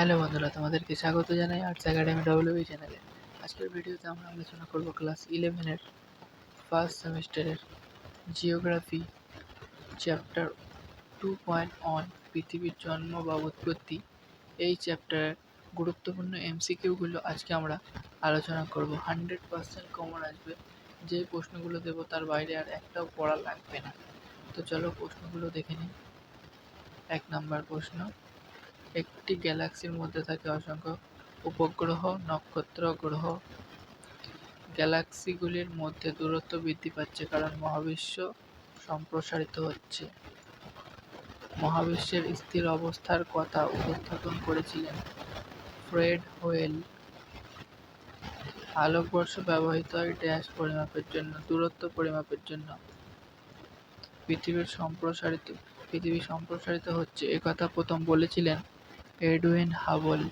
Hello বন্ধুরা, তোমাদেরকে স্বাগত জানাই আর্টস একাডেমি ডব্লিউবি চ্যানেলে আজকের ভিডিওতে আমরা আলোচনা করব ক্লাস ইলেভেনের ফার্স্ট সেমিস্টারের geography chapter two point one পৃথিবীর জন্ম বা উৎপত্তি এই চ্যাপ্টারের গুরুত্বপূর্ণ এমসিকিউগুলো আজকে আমরা আলোচনা করব। হান্ড্রেড পার্সেন্ট কমন আসবে। যে প্রশ্নগুলো দেবো তার বাইরে আর একটাও পড়া লাগবে না। তো চলো প্রশ্নগুলো দেখে নিই। এক নম্বর প্রশ্ন একটি গ্যালাক্সির মধ্যে থাকে অসংখ্য উপগ্রহ, নক্ষত্র, গ্রহ। গ্যালাক্সিগুলির মধ্যে দূরত্ব বৃদ্ধি পাচ্ছে কারণ মহাবিশ্ব সম্প্রসারিত হচ্ছে। মহাবিশ্বের স্থির অবস্থার কথা উপস্থাপন করেছিলেন ফ্রেড হোয়েল। আলোকবর্ষ ব্যবহৃত হয় ড্যাশ পরিমাপের জন্য, দূরত্ব পরিমাপের জন্য। পৃথিবীর সম্প্রসারিত, পৃথিবী সম্প্রসারিত হচ্ছে। একথা প্রথম বলেছিলেন এডউইন হাবল।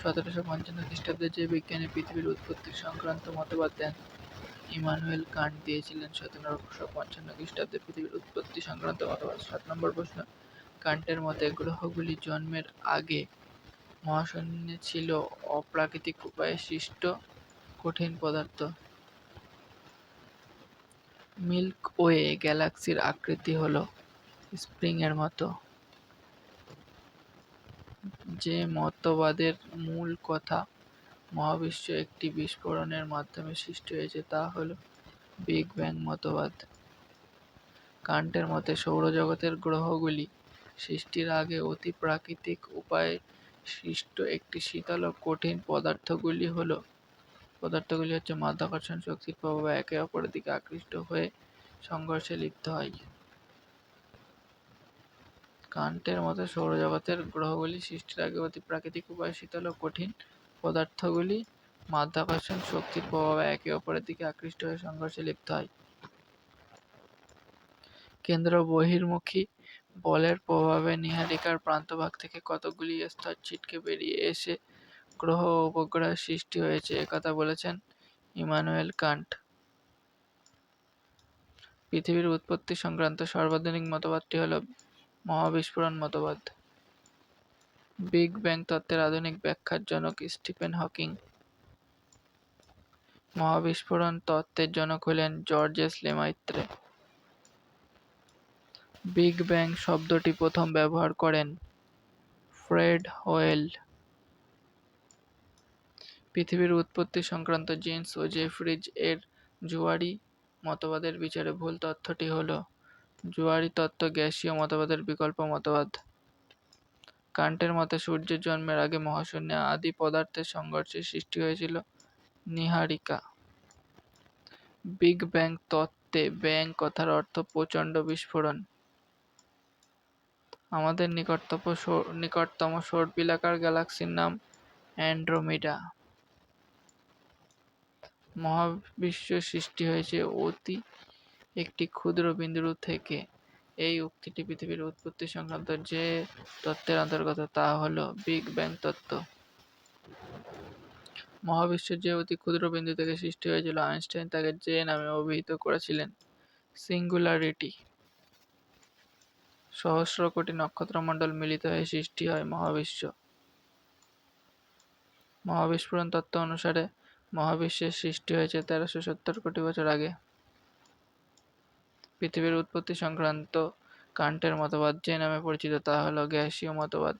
সতেরোশো পঞ্চান্ন খ্রিস্টাব্দে যে বিজ্ঞানী পৃথিবীর উৎপত্তি সংক্রান্ত মতবাদ দেন, ইমানুয়েল কান্ট দিয়েছিলেন সতেরোশো পঞ্চান্ন খ্রিস্টাব্দে পৃথিবীর উৎপত্তি সংক্রান্ত মতবাদ। সাত নম্বর প্রশ্ন, কান্টের মতে গ্রহগুলি জন্মের আগে মহাশূন্যে ছিল অপ্রাকৃতিক উপায়ে সৃষ্ট কঠিন পদার্থ। মিল্ক ওয়ে গ্যালাক্সির আকৃতি হল স্প্রিংয়ের মতো। যে মতবাদের মূল কথা মহাবিশ্ব একটি বিস্ফোরণের মাধ্যমে সৃষ্টি হয়েছে, তা হল বিগ ব্যাং মতবাদ। কান্টের মতে, সৌরজগতের গ্রহগুলি সৃষ্টির আগে অতি প্রাকৃতিক উপায়ে সৃষ্ট একটি শীতল ও কঠিন পদার্থগুলি হলো, পদার্থগুলি হচ্ছে মাধ্যাকর্ষণ শক্তির প্রভাবে একে অপরের দিকে আকৃষ্ট হয়ে সংঘর্ষে লিপ্ত হয়। কান্টের মতে সৌরজগতের গ্রহগুলি সৃষ্টির আগে অতি প্রাকৃতিক উপায়ে শীতল ও কঠিন পদার্থগুলি মাধ্যাকর্ষণ শক্তির প্রভাবে একে অপরের দিকে আকৃষ্ট হয়ে সংঘর্ষে লিপ্ত হয়। কেন্দ্র বহির্মুখী বলের প্রভাবে নীহারিকার প্রান্তভাগ থেকে কতগুলি স্তর ছিটকে বেরিয়ে এসে গ্রহ ও উপগ্রহের সৃষ্টি হয়েছে একথা বলেছেন ইমানুয়েল কান্ট। পৃথিবীর উৎপত্তি সংক্রান্ত সর্বাধুনিক মতবাদটি হল মহাবিস্ফোরণ মতবাদ। বিগ ব্যাং তত্ত্বের আধুনিক ব্যাখ্যার জনক স্টিফেন হকিং। মহাবিস্ফোরণ তত্ত্বের জনক হলেন জর্জেস লেমাইত্রে বিগ ব্যাং শব্দটি প্রথম ব্যবহার করেন ফ্রেড হোয়েল। পৃথিবীর উৎপত্তি সংক্রান্ত জেন্স ও জেফ্রিজ এর জুয়ারি মতবাদের বিচারে ভুল তথ্যটি হল জুয়ারি তত্ত্ব, গ্যাসীয় মতবাদের বিকল্প মতবাদ। কান্টের মতে, সূর্যের জন্মের আগে মহাশূন্যে আদি পদার্থের সংঘর্ষের সৃষ্টি হয়েছিল নীহারিকা। বিগ ব্যাং তত্ত্বে ব্যাং কথার অর্থ প্রচণ্ড বিস্ফোরণ। আমাদের নিকটতম নিকটতম সৌরবিলাকার গ্যালাক্সির নাম অ্যান্ড্রোমিডা। মহাবিশ্ব সৃষ্টি হয়েছে অতি একটি ক্ষুদ্র বিন্দু থেকে এই উক্তিটি পৃথিবীর উৎপত্তি সংক্রান্ত যে তত্ত্বের অন্তর্গত তা হল বিগ ব্যাং তত্ত্ব। মহাবিশ্ব যে অতি ক্ষুদ্র বিন্দু থেকে সৃষ্টি হয়েছিল, আইনস্টাইন তাকে যে নামে অভিহিত করেছিলেন? সিঙ্গুলারিটি। সহস্র কোটি নক্ষত্রমণ্ডল মিলিত হয়ে সৃষ্টি হয় মহাবিশ্ব। মহাবিস্ফোরণ তত্ত্ব অনুসারে মহাবিশ্বের সৃষ্টি হয়েছে তেরোশো সত্তর কোটি বছর আগে। পৃথিবীর উৎপত্তি সংক্রান্ত কান্টের মতবাদ যে নামে পরিচিত তা হল গ্যাসীয় মতবাদ।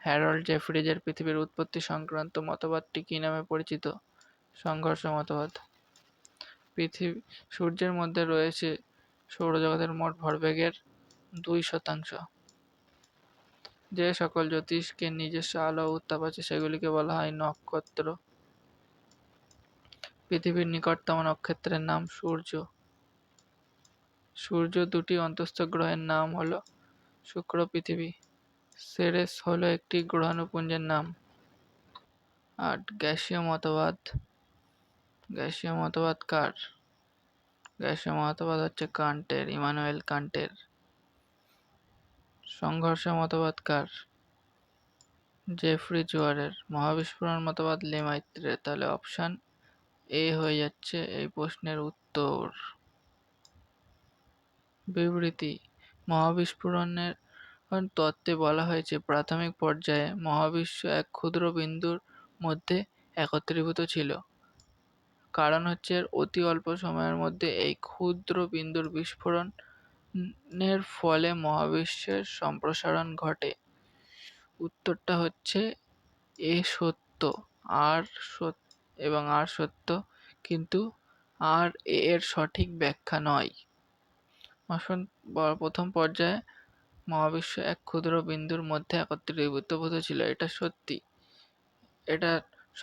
হ্যারল্ড জেফ্রিজের পৃথিবীর উৎপত্তি সংক্রান্ত মতবাদটি কী নামে পরিচিত? সংঘর্ষ মতবাদ। পৃথিবী, সূর্যের মধ্যে রয়েছে সৌরজগতের মোট ভরবেগের দুই শতাংশ। যে সকল জ্যোতিষকে নিজস্ব আলো উত্তাপ আছে সেগুলিকে বলা হয় নক্ষত্র। পৃথিবীর নিকটতম নক্ষত্রের নাম সূর্য। সূর্য দুটি অন্তস্থ গ্রহের নাম হল শুক্র পৃথিবী। সেরেস হল একটি গ্রহাণুপুঞ্জের নাম। আট, গ্যাসীয় মতবাদ। গ্যাসীয় মতবাদ কার? গ্যাসীয় মতবাদ হচ্ছে কান্টের, ইমানুয়েল কান্টের। সংঘর্ষ মতবাদ কার? জেফ্রি জুয়ারের। মহাবিস্ফোরণ মতবাদ লেমাইত্রের। তাহলে অপশান এ হয়ে যাচ্ছে এই প্রশ্নের উত্তর। বিবৃতি। মহাবিস্ফোরণের তত্ত্বে বলা হয়েছে, প্রাথমিক পর্যায়ে মহাবিশ্ব এক ক্ষুদ্র বিন্দুর মধ্যে একত্রীভূত ছিল। কারণ হচ্ছে, অতি অল্প সময়ের মধ্যে এই ক্ষুদ্র বিন্দুর বিস্ফোরণের ফলে মহাবিশ্বের সম্প্রসারণ ঘটে। উত্তরটা হচ্ছে, এ সত্য, আর সত্য এবং আর সত্য, কিন্তু আর এর সঠিক ব্যাখ্যা নয়। আসুন ব- প্রথম পর্যায়ে মহাবিশ্ব এক ক্ষুদ্র বিন্দুর মধ্যে একত্রীভূত ছিল, এটা সত্যি। এটা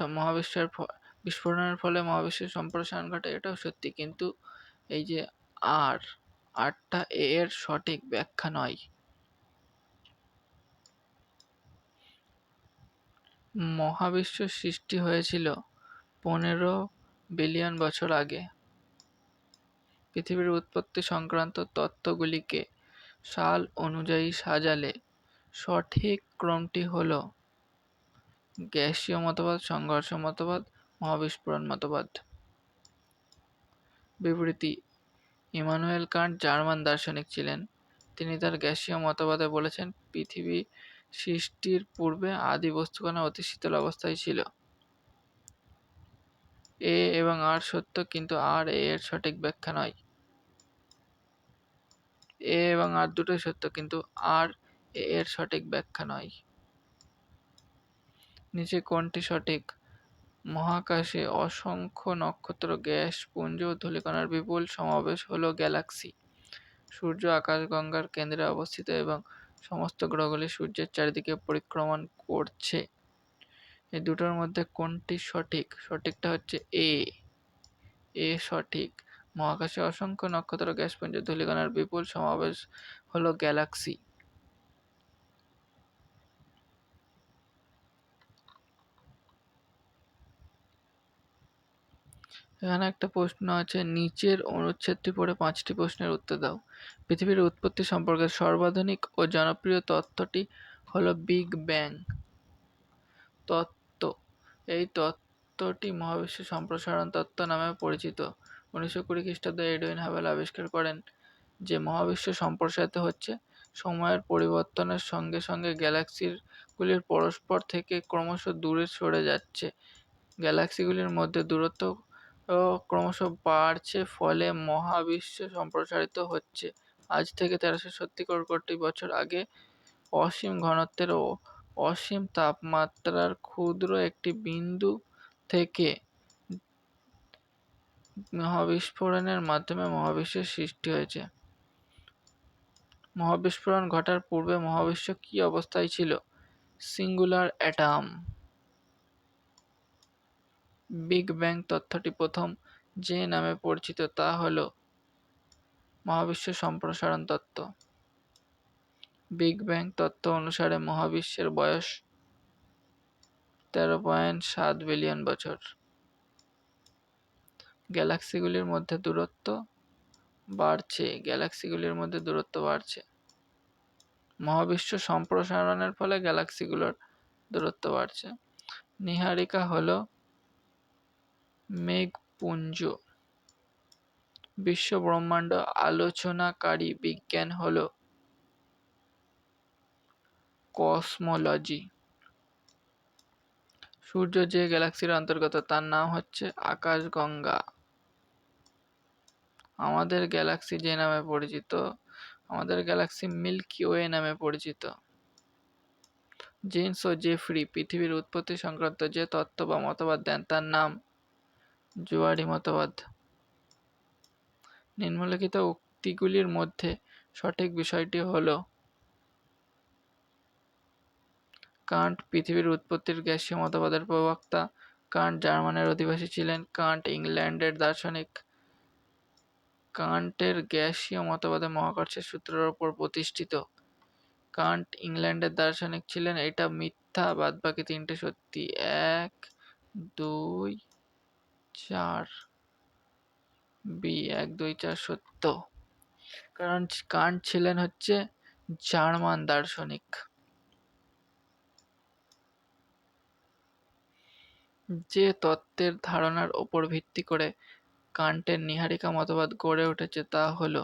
মহাবিশ্বের বিস্ফোরণের ফলে মহাবিশ্বের সম্প্রসারণ ঘটে, এটাও সত্যি। কিন্তু এই যে আর, আরটা এর সঠিক ব্যাখ্যা নয়। মহাবিশ্ব সৃষ্টি হয়েছিল পনেরো বিলিয়ন বছর আগে। পৃথিবীর উৎপত্তি সংক্রান্ত তত্ত্বগুলিকে সাল অনুযায়ী সাজালে সঠিক ক্রমটি হল গ্যাসীয় মতবাদ সংঘর্ষ মতবাদ, মহাবিস্ফোরণ মতবাদ। বিবৃতি, ইমানুয়েল কান্ট জার্মান দার্শনিক ছিলেন। তিনি তার গ্যাসীয় মতবাদে বলেছেন, পৃথিবী সৃষ্টির পূর্বে আদি বস্তুকণা অতি শীতল অবস্থায় ছিল। এ এবং আর সত্য, কিন্তু আর এ এর সঠিক ব্যাখ্যা নয়। এ এবং আর দুটোই সত্য, কিন্তু আর এর সঠিক ব্যাখ্যা নয়। নিচে কোনটি সঠিক? মহাকাশে অসংখ্য নক্ষত্র, গ্যাস, পুঞ্জ ও ধূলিকণার বিপুল সমাবেশ হলো গ্যালাক্সি। সূর্য আকাশগঙ্গার কেন্দ্রে অবস্থিত এবং সমস্ত গ্রহগুলি সূর্যের চারিদিকে পরিক্রমণ করছে। এই দুটোর মধ্যে কোনটি সঠিক? সঠিকটা হচ্ছে এ। এ সঠিক। মহাকাশে অসংখ্য নক্ষত্র, গ্যাসপুঞ্জ, ধূলিকণার বিপুল সমাবেশ হলো গ্যালাক্সি। এখানে একটা প্রশ্ন আছে, নিচের অনুচ্ছেদটি পড়ে পাঁচটি প্রশ্নের উত্তর দাও। পৃথিবীর উৎপত্তি সম্পর্কে সর্বাধুনিক ও জনপ্রিয় তত্ত্বটি হলো বিগ ব্যাং। তত্ত্ব। এই তত্ত্বটি মহাবিশ্ব সম্প্রসারণ তত্ত্ব নামে পরিচিত। উনিশশো কুড়ি খ্রিস্টাব্দে এডুইন হাবেল আবিষ্কার করেন যে মহাবিশ্ব সম্প্রসারিত হচ্ছে সময়ের পরিবর্তনের সঙ্গে সঙ্গে গ্যালাক্সিগুলির পরস্পর থেকে ক্রমশ দূরে সরে যাচ্ছে। গ্যালাক্সিগুলির মধ্যে দূরত্ব ক্রমশ বাড়ছে, ফলে মহাবিশ্ব সম্প্রসারিত হচ্ছে। আজ থেকে তেরোশো সত্তর কোটি বছর আগে অসীম ঘনত্বের ও অসীম তাপমাত্রার ক্ষুদ্র একটি বিন্দু থেকে মহাবিস্ফোরণের মাধ্যমে মহাবিশ্বের সৃষ্টি হয়েছে। মহাবিস্ফোরণ ঘটার পূর্বে মহাবিশ্ব কী অবস্থায় ছিল? Singular attempt. বিগ ব্যাং তথ্যটি প্রথম যে নামে পরিচিত তা হল মহাবিশ্ব সম্প্রসারণ তত্ত্ব। বিগ ব্যাং তত্ত্ব অনুসারে মহাবিশ্বের বয়স তেরো পয়েন্ট সাত বিলিয়ন বছর। গ্যালাক্সিগুলির মধ্যে দূরত্ব বাড়ছে, গ্যালাক্সিগুলির মধ্যে দূরত্ব বাড়ছে। মহাবিশ্ব সম্প্রসারণের ফলে গ্যালাক্সিগুলোর দূরত্ব বাড়ছে। নিহারিকা হলো মেঘপুঞ্জ। বিশ্ব ব্রহ্মাণ্ড আলোচনাকারী বিজ্ঞান হল কসমোলজি। সূর্য যে গ্যালাক্সির অন্তর্গত, তার নাম হচ্ছে আকাশগঙ্গা। আমাদের গ্যালাক্সি যে নামে পরিচিত, আমাদের গ্যালাক্সি মিল্কি ওয়ে নামে পরিচিত। জেন্স ও জেফ্রি পৃথিবীর উৎপত্তি সংক্রান্ত যে তত্ত্ব বা মতবাদ দেন, তার নাম জুয়ারি মতবাদ। নিম্নলিখিত উক্তিগুলির মধ্যে সঠিক বিষয়টি হল, কান্ট পৃথিবীর উৎপত্তির গ্যাসীয় মতবাদের প্রবক্তা, কান্ট জার্মানের অধিবাসী ছিলেন, কান্ট ইংল্যান্ডের দার্শনিক কান্টের গ্যাসীয় মতবাদে মহাকর্ষের সূত্রের ওপর প্রতিষ্ঠিত। কান্ট ইংল্যান্ডের দার্শনিক ছিলেন। এটা মিথ্যা, বাদবাকি তিনটে সত্যি। এক, দুই, চার, বি, এক, দুই, চার সত্য। কারণ কান্ট ছিলেন হচ্ছে জার্মান দার্শনিক। যে তত্ত্বের ধারণার ওপর ভিত্তি করে কান্টের নীহারিকা মতবাদ গড়ে উঠেছে তা হলো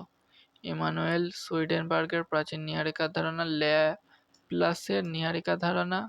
ইমানুয়েল সুইডেনবার্গের প্রাচীন নীহারিকার ধারণা, ল্যাপ্লাসের নীহারিকা ধারণা